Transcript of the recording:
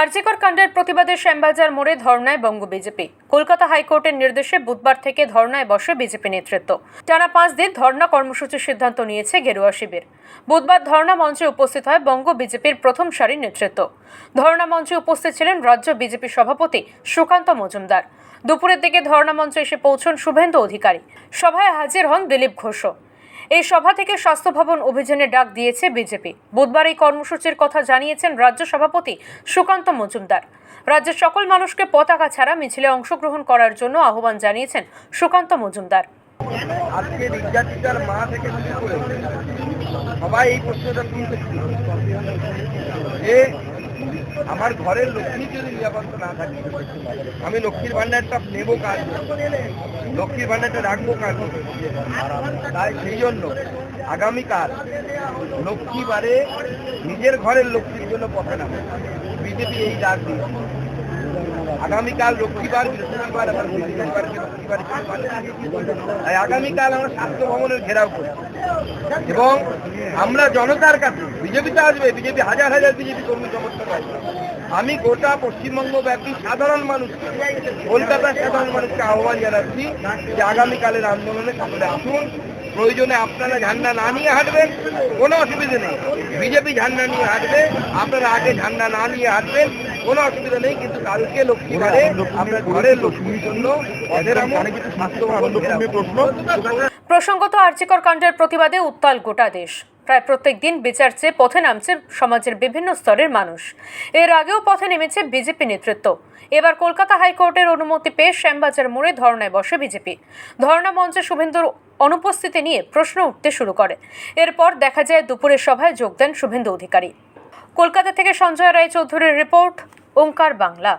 আরজিকর কাণ্ডের প্রতিবাদে শ্যামবাজার মোড়ে ধর্নায় বঙ্গ বিজেপি। কলকাতা হাইকোর্টের নির্দেশে বুধবার থেকে ধর্নায় বসে বিজেপি নেতৃত্ব। টানা পাঁচ দিন ধর্না কর্মসূচির সিদ্ধান্ত নিয়েছে গেরুয়া শিবির। বুধবার ধর্না মঞ্চে উপস্থিত হয় বঙ্গ বিজেপির প্রথম সারির নেতৃত্ব। ধর্না মঞ্চে উপস্থিত ছিলেন রাজ্য বিজেপি সভাপতি সুকান্ত মজুমদার। দুপুরের দিকে ধর্না মঞ্চে এসে পৌঁছন শুভেন্দু অধিকারী। সভায় হাজির হন দিলীপ ঘোষও। এই সভা থেকে স্বাস্থ্য ভবন অভিযানের ডাক দিয়েছে বিজেপি। বুধবার এই কর্মসূচির কথা জানিয়েছেন রাজ্য সভাপতি সুকান্ত মজুমদার। রাজ্যের সকল মানুষকে পতাকা ছাড়া মিছিলে অংশগ্রহণ করার জন্য আহ্বান জানিয়েছেন সুকান্ত মজুমদার। আজকে নির্যাতিতার মা থেকে শুরু করে সবাই এই প্রশ্নটা যে আমার ঘরের লক্ষ্মী যদি নিরাপত্তা না থাকে, আমি লক্ষ্মীর ভান্ডারটা নেব কাজ লক্ষ্মীর ভান্ডারটা রাখব কাজ তাই সেই জন্য আগামীকাল লক্ষ্মীবারে নিজের ঘরের লক্ষ্মীর জন্য পথে নামে বিজেপি এই ডাক দিয়েছে। আগামীকাল লক্ষ্মীবার বৃহস্পতিবার আবার তাই আগামীকাল আমরা স্বাস্থ্য ভবনের ঘেরাও করি এবং আমরা জনতার কাছে বিজেপিতে আসবে, বিজেপি হাজার হাজার বিজেপি কর্মী সমর্থক আসবে। আমি গোটা পশ্চিমবঙ্গ ব্যাপী সাধারণ মানুষ কলকাতার সাধারণ মানুষকে আহ্বান জানাচ্ছি যে আগামীকালের আন্দোলনে সকলে আসুন। প্রয়োজনে আপনারা ঝান্ডা না নিয়ে হাঁটবেন, কোনো অসুবিধা নেই। বিজেপি ঝান্ডা নিয়ে হাঁটবে, আপনারা আগে ঝান্ডা না নিয়ে হাঁটবেন কোনো অসুবিধা নেই কিন্তু কালকে লক্ষ্মীবারে আপনার ঘরের লক্ষ্মীর জন্য প্রসঙ্গত আর্চিকর কাণ্ডের প্রতিবাদে উত্তাল গোটা দেশ। প্রায় প্রত্যেক দিন বিচার চেয়ে পথে নামছে সমাজের বিভিন্ন স্তরের মানুষ। এর আগেও পথে নেমেছে বিজেপি নেতৃত্ব। এবার কলকাতা হাইকোর্টের অনুমতি পেয়ে শ্যামবাজার মোড়ে ধর্নায় বসে বিজেপি। ধর্না মঞ্চে শুভেন্দুর অনুপস্থিতি নিয়ে প্রশ্ন উঠতে শুরু করে। এরপর দেখা যায় দুপুরের সভায় যোগ দেন শুভেন্দু অধিকারী। কলকাতা থেকে সঞ্জয় রায় চৌধুরীর রিপোর্ট ওঙ্কার বাংলা।